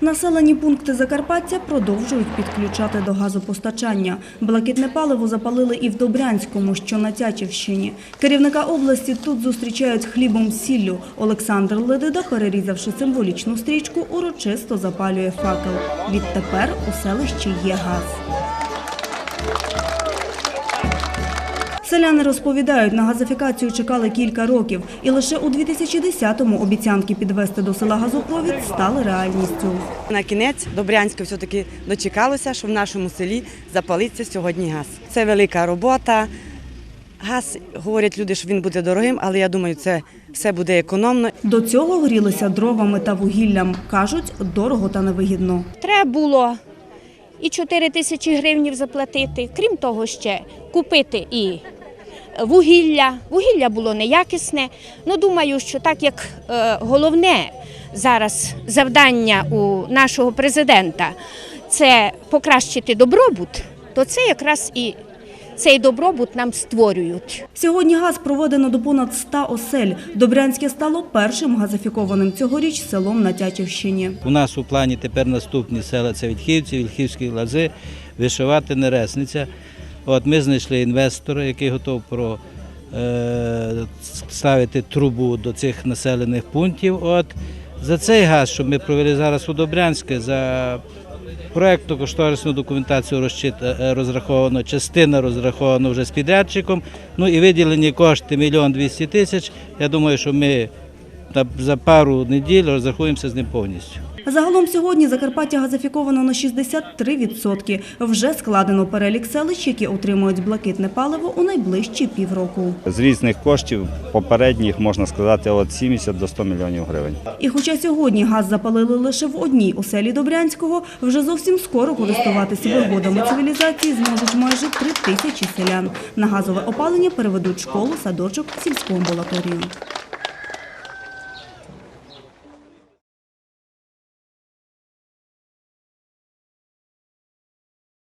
Населені пункти Закарпаття продовжують підключати до газопостачання. Блакитне паливо запалили і в Добрянському, що на Тячівщині. Керівника області тут зустрічають хлібом сіллю. Олександр Ледида, перерізавши символічну стрічку, урочисто запалює факел. Відтепер у селищі є газ. Селяни розповідають, на газифікацію чекали кілька років, і лише у 2010-му обіцянки підвести до села газопровід стали реальністю. На кінець Добрянське все-таки дочекалося, що в нашому селі запалиться сьогодні газ. Це велика робота. Газ, говорять люди, що він буде дорогим, але я думаю, це все буде економно. До цього горілися дровами та вугіллям. Кажуть, дорого та невигідно. Треба було і 4 тисячі гривнів заплатити. Крім того, ще купити і вугілля. Вугілля було неякісне. Ну, думаю, що так як е, головне зараз завдання у нашого президента це покращити добробут, то це якраз і цей добробут нам створюють. Сьогодні газ проведено до понад 100 осель. Добрянське стало першим газифікованим цьогоріч селом на Тячівщині. У нас у плані тепер наступні села це Вільхівці, Вільхівські лази, вишивати Нересниця. От ми знайшли інвестора, який готов про, е, ставити трубу до цих населених пунктів. От за цей газ, що ми провели зараз у Добрянське, за проєктну кошторисну документацію розчит, е, розраховано, частина розрахована вже з підрядчиком. Ну і виділені кошти мільйон двісті тисяч. Я думаю, що ми за пару неділь розрахуємося з ним повністю. Загалом сьогодні Закарпаття газифіковано на 63%. Вже складено перелік селищ, які отримують блакитне паливо у найближчі півроку. З різних коштів попередніх можна сказати від 70 до 100 мільйонів гривень. І хоча сьогодні газ запалили лише в одній оселі Добрянського, вже зовсім скоро користуватися вигодами цивілізації зможуть майже три тисячі селян. На газове опалення переведуть школу, садочок, сільську амбулаторію.